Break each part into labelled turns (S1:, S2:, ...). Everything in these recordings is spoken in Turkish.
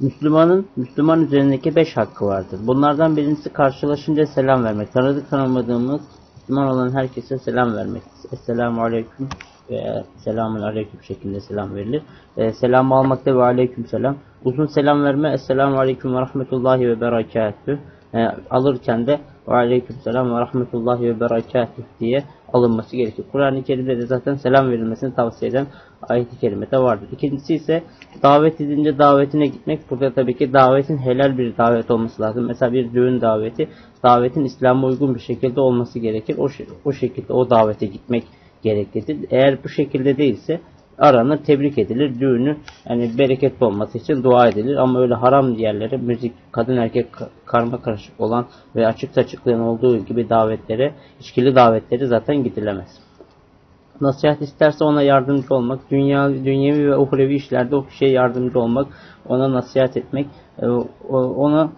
S1: Müslümanın Müslüman üzerindeki beş hakkı vardır. Bunlardan birincisi karşılaşınca selam vermek. Tanıdık tanımadığımız Müslüman olan herkese selam vermek. Esselamu aleyküm veya selamun aleyküm şeklinde selam verilir. E, selam almakta ve aleyküm selam. Uzun selam verme. Esselamu aleyküm ve rahmetullahi ve berekatüh. E, alırken de ve aleyküm selam ve rahmetullahi ve berekatüh diye alınması gerekir. Kur'an-ı Kerim'de de zaten selam verilmesini tavsiye eden ayet-i kerimede vardır. İkincisi ise davet edince davetine gitmek. Burada tabii ki davetin helal bir davet olması lazım. Mesela bir düğün daveti, davetin İslam'a uygun bir şekilde olması gerekir. O, o şekilde o davete gitmek gereklidir. Eğer bu şekilde değilse aranır, tebrik edilir. Düğünü yani bereketli olması için dua edilir. Ama öyle haram yerlere müzik, kadın erkek karma karışık olan ve açık açıklayan olduğu gibi davetlere, içkili davetleri zaten gidilemez. Nasihat isterse ona yardımcı olmak, dünya, dünyevi ve uhrevi işlerde o kişiye yardımcı olmak, ona nasihat etmek, e, ona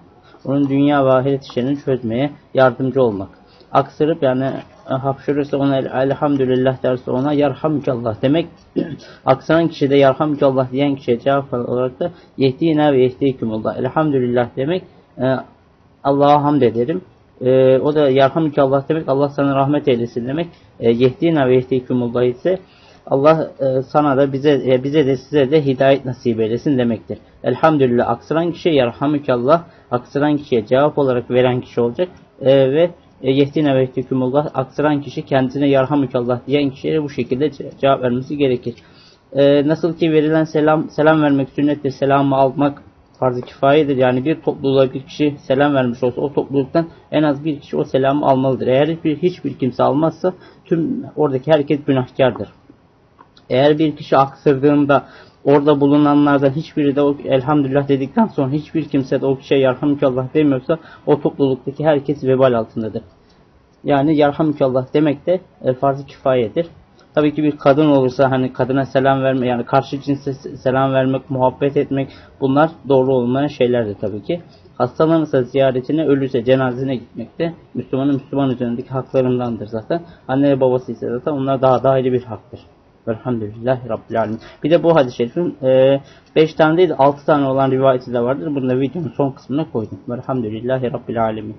S1: onun dünya ve ahiret işlerini çözmeye yardımcı olmak. Aksırıp yani hapşırırsa ona elhamdülillah derse ona yarhamdülillah demek. Aksaran kişi de yarhamdülillah diyen kişiye cevap olarak da yehdina ve yehdikümullah. Elhamdülillah demek e, Allah'a hamd ederim. E, o da yarhamdülillah demek Allah sana rahmet eylesin demek. Yehdina ve yehdikümullah ise Allah sana da bize bize de size de hidayet nasip eylesin demektir. Elhamdülillah aksaran kişi yarhamdülillah aksaran kişiye cevap olarak veren kişi olacak ve e, yehdine ve yehdikumullah aktaran kişi kendisine yarhamükallah diyen kişiye bu şekilde cevap vermesi gerekir. E, nasıl ki verilen selam selam vermek sünnettir, selamı almak farz-ı kifayedir. Yani bir topluluğa bir kişi selam vermiş olsa o topluluktan en az bir kişi o selamı almalıdır. Eğer hiçbir, hiçbir kimse almazsa tüm oradaki herkes günahkardır. Eğer bir kişi aksırdığında orada bulunanlardan hiçbiri de o elhamdülillah dedikten sonra hiçbir kimse de o kişiye yarhamdülillah demiyorsa o topluluktaki herkes vebal altındadır. Yani yarhamdülillah demek de e, farz-ı kifayedir. Tabii ki bir kadın olursa hani kadına selam verme yani karşı cinse selam vermek, muhabbet etmek bunlar doğru olmayan şeylerdir tabii ki. Hastalanırsa ziyaretine, ölürse cenazesine gitmek de Müslümanın Müslüman üzerindeki haklarındandır zaten. Anne ve babası ise zaten onlar daha da ayrı bir haktır. Velhamdülillahi Rabbil Alemin. Bir de bu hadis-i şerifin 5 e, tane değil 6 tane olan rivayeti de vardır. Bunu da videonun son kısmına koydum. Velhamdülillahi Rabbil Alemin.